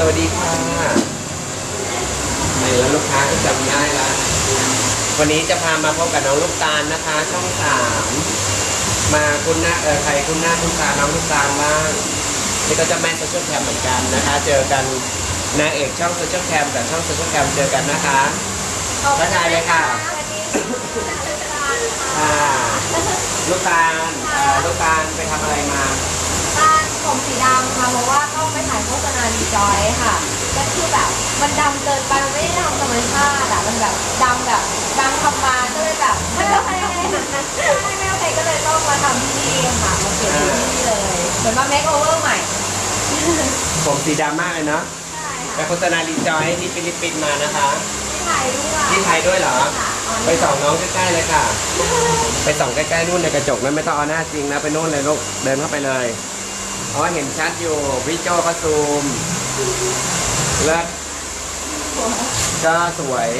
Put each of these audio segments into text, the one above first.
สวัสดีค่ะไหนแล้วลูกค้าก็จำได้ละวันนี้จะพามาพบกับน้องลูกตาลนะคะ ช่องสามมาคุณหน้าเออใครคุณหน้าคุณตาน้องลูกตาลบ้างนี่ก็จะแม่โซเชียลแคมเหมือนกันนะคะ เจอกันนางเอกช่องโซเชียลแคมกับช่องโซเชียลแคมเจอกันนะคะทักทายเลยค่ะอ่าลูกตาลเอ่อลูกตาลไปทำอะไรมา บ้านผมสีดำค่ะ เพราะว่าต้องไปถ่ายโฆษณาดีจอยค่ะ ก็คือแบบมันดำเกินไปมันไม่ได้ดำธรรมชาติอะมันแบบดำแบบดำทำมาก็เลยแบบไม่โอเคไม่โอเคก็เลยต้องมาทำที่นี่ค่ะมาเปลี่ยนที่นี่เลยเหมือนมาเมคโอเวอร์ใหม่ผมสีดำมากเลยเนาะใช่ไปค่ะโฆษณารีจอยที่ฟิลิปปินส์มานะคะ ที่ถ่ายด้วยที่ไทยด้วยเหรอ ค่ะอ๋อไปส่องน้องใกล้ๆเลยค่ะ ไปส่องใกล้ๆนู่นในกระจกนั้นไม่ต้องเอาหน้าจริงนะไปนู่นเลยลูกเดินเข้าไปเลย อ๋อเห็นชัดอยู่พี่โจก็ซูมเลิศก็สวย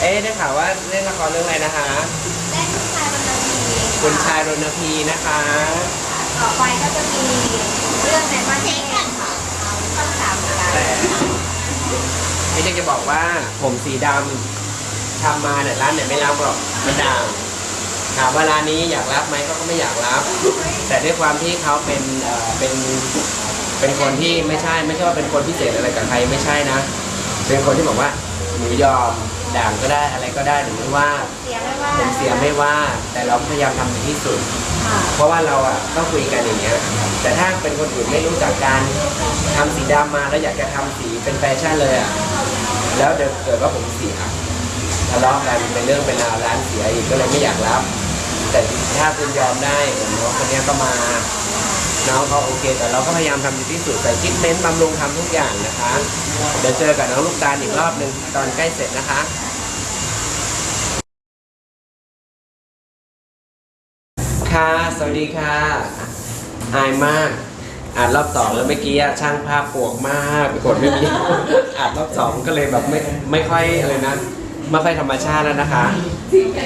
เอ๊ะได้ข่าวว่าเล่นละครเรื่องอะไรนะคะ เล่นคุณชายมันนาทีคุณชายรณพีนะคะ ต่อไปก็จะมีเรื่องในบ้านเช็คค่ะต้องสามกันแต่พี่เจ๊จะบอกว่าผมสีดำทำมาเนี่ยร้านเนี่ยไม่รับหรอกมันด่าง ถามว่าร้านนี้อยากรับไหมเขาก็ไม่อยากรับ แต่ด้วยความที่เขาเป็นเอ่อเป็นเป็นคนที่ไม่ใช่ไม่ใช่ว่าเป็นคนพิเศษอะไรกับใครไม่ใช่นะ เป็นคนที่บอกว่าหนูยอมด่างก็ได้อะไรก็ได้หนูไม่ว่าเสียไม่ว่าผมเสียไม่ว่าแต่เราพยายามทำถึงที่สุด ค่ะเพราะว่าเราอะต้องคุยกันอย่างเงี้ย แต่ถ้าเป็นคนอื่นไม่รู้จักการทำสีดำมาแล้วอยากจะทำสีเป็นแฟชั่นเลยอะ แล้วเดี๋ยวเกิดว่าผมเสียทะเลาะกันเป็นเรื่องเป็นราวร้านเสียอีกก็เลยไม่อยากรับ แต่ถ้าคุณยอมได้เหมือนน้องคนนี้ก็มา น้องเขาโอเค แต่เราก็พยายามทำดีที่สุดใส่คิดเน้นบำรุงทำทุกอย่างนะคะ เดี๋ยวเจอกับน้องลูกตาลอีกรอบหนึ่งตอนใกล้เสร็จนะคะค่ะ สวัสดีค่ะ อายมากอ่านรอบสองแล้วเมื่อกี้ช่างภาพปวกมากปกฏไม่มีอ่านรอบสองก็เลยแบบไม่ไม่ค่อยอะไรนะ ม่ค่อยธรรมชาติแล้วนะคะ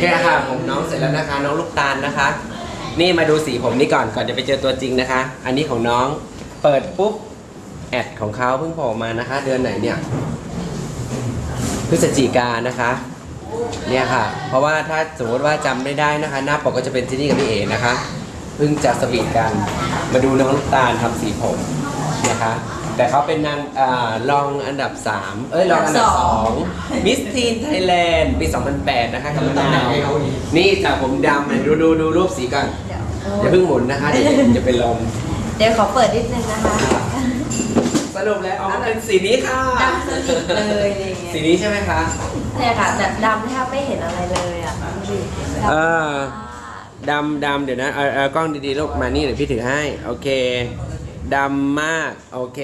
แค่ค่ะผมน้องเสร็จแล้วนะคะ น้องลูกตาลนะคะ นี่มาดูสีผมนี่ก่อนก่อนจะไปเจอตัวจริงนะคะ อันนี้ของน้องเปิดปุ๊บแอดของเขาเพิ่งโผล่มานะคะ เดือนไหนเนี่ยพฤศจิกานะคะเนี่ยค่ะ เพราะว่าถ้าสมมติว่าจำไม่ได้นะคะ หน้าปกก็จะเป็นจินนี่กับพี่เอนะคะเพิ่งจะสวีทกันมาดูน้องลูกตาลทำสีผมนะคะ แต่เขาเป็นนางอารองอันดับ 3 เอ้ยรองอันดับ2มิสทีนไทยแลนด์ปี 2008 นะคะกับมะนาวนี่จากผมดำเนี่ยดูดูดูรูปสีก่อนเดี๋ยวอย่าเพิ่งหมุนนะคะ เดี๋ยวจะเป็นลมเดี๋ยวขอเปิดนิดนึงนะคะสรุปแล้วเอาเป็นสีนี้ค่ะดำสนิทเลยอะไรอย่างเงี้ยสีนี้ใช่ไหมคะเนี่ยค่ะแบบดำแทบไม่เห็นอะไรเลยอะดูดิเออดำดำเดี๋ยวนะเอาเอากล้องดีๆลูกมานี่เดี๋ยวพี่ถือให้ โอเค ดำมาก โอเค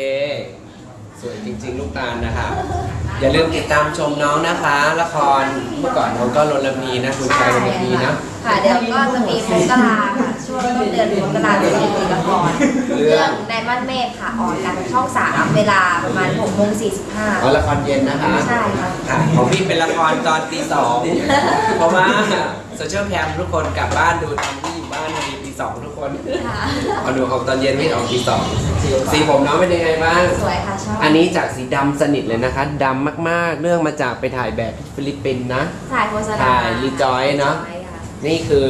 สวยจริง ๆ ลูกตาลนะคะ อย่าลืมติดตามชมน้องนะคะ ละครเมื่อก่อนน้องก็รนลพีนะคุณชายรนลพีนะ ค่ะเดี๋ยวก็จะมีมกราค่ะ ช่วงต้นเดือนมกราจะมีละครเรื่องเรื่องในบ้านเมฆค่ะ ออกกันช่องสามเวลาประมาณ6โมงอ๋อละครเย็นนะคะ ใช่ค่ะ ค่ะของพี่เป็นละครตอนตีสองเพราะว่าโซเชียลแคมทุกคนกลับบ้านดูตอนที่อยู่บ้านในตี สองทุกคน45ค่ะเอาดูของตอนเย็นพี่ออกตีสองสีผมน้องเป็นยังไงบ้าง สวยค่ะชอบอันนี้จากสีดำสนิทเลยนะคะดำมากๆ เรื่องมาจากไปถ่ายแบบที่ฟิลิปปินส์นะ ถ่ายโฆษณาถ่าย Rejoice เนอะ Rejoice ค่ะนี่คือ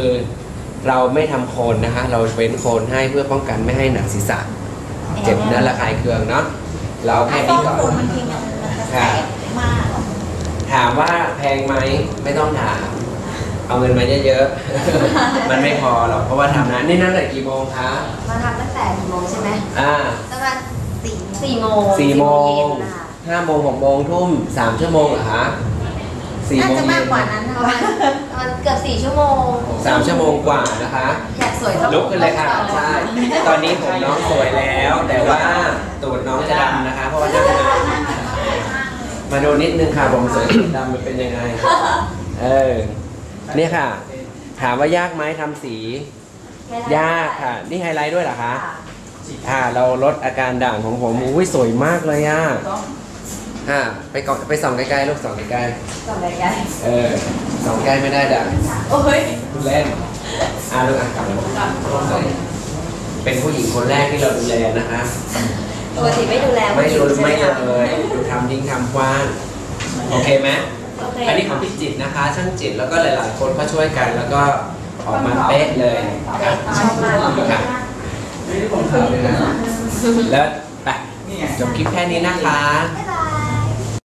เราไม่ทำโคนนะคะ เราเว้นโคนให้เพื่อป้องกันไม่ให้หนังศีรษะ เจ็บเนื้อระคายเคืองเนาะเราเอาแค่นี้ก่อน มันทิ้งมันจะแสบมาก ถามว่าแพงไหมไม่ต้องถาม เอาเงินมาเยอะๆ มันไม่พอหรอกเพราะว่าทำนะนี่นั่นแหละกี่โมงคะมาทำตั้งแต่กี่โมงใช่ไหมอ่าประมาณสี่สี่โมงสี่โมงเย็นนะคะห้าโมงหกโมงทุ่มสามชั่วโมงเหรอคะสี่น่าโมงจะเย็มากนกว่านั้นประมาณประมาณเกือบสี่ชั่วโมงสามชั่วโมงกว่านะคะอยากสวยต้องลุกขึ้นเลยค่ะใช่ตอนนี้ผมน้องสวยแล้ว แต่ว่าตูดน้องจะดำนะคะ เพราะว่านั่งนานมาดูนิดนึงค่ะผมสวยตูดดำมันเป็นยังไง เออ เนี่ยค่ะ ถามว่ายากไหมทำสี ยากค่ะ นี่ไฮไลท์ด้วยเหรอคะอ่าเราลดอาการด่างของผมอุ้ยสวยมากเลยอะอ่าไปก่อนไปส่องใกล้ๆลูกส่องใกล้ต่อไปกันๆเออส่องใกล้ไม่ได้ด่าง โอ้ยเล่นอ่าลูกอะกลับมาเป็นผู้หญิงคนแรกที่เราดูแลนะคะ ปกติไม่ดูแลไม่ดูใช่หไม่คะเลยดูทำทิ้งทำกว้าง โอเคไหม โอเคอันนี้ของพี่จิตรนะคะ ช่างจิตรแล้วก็หลาย ๆ คนก็ช่วยกันแล้วก็ออกมาเป๊ะเลยครับชอบมากค่ะแล้วไปจบคลิปแค่นี้นะคะบ๊ายบ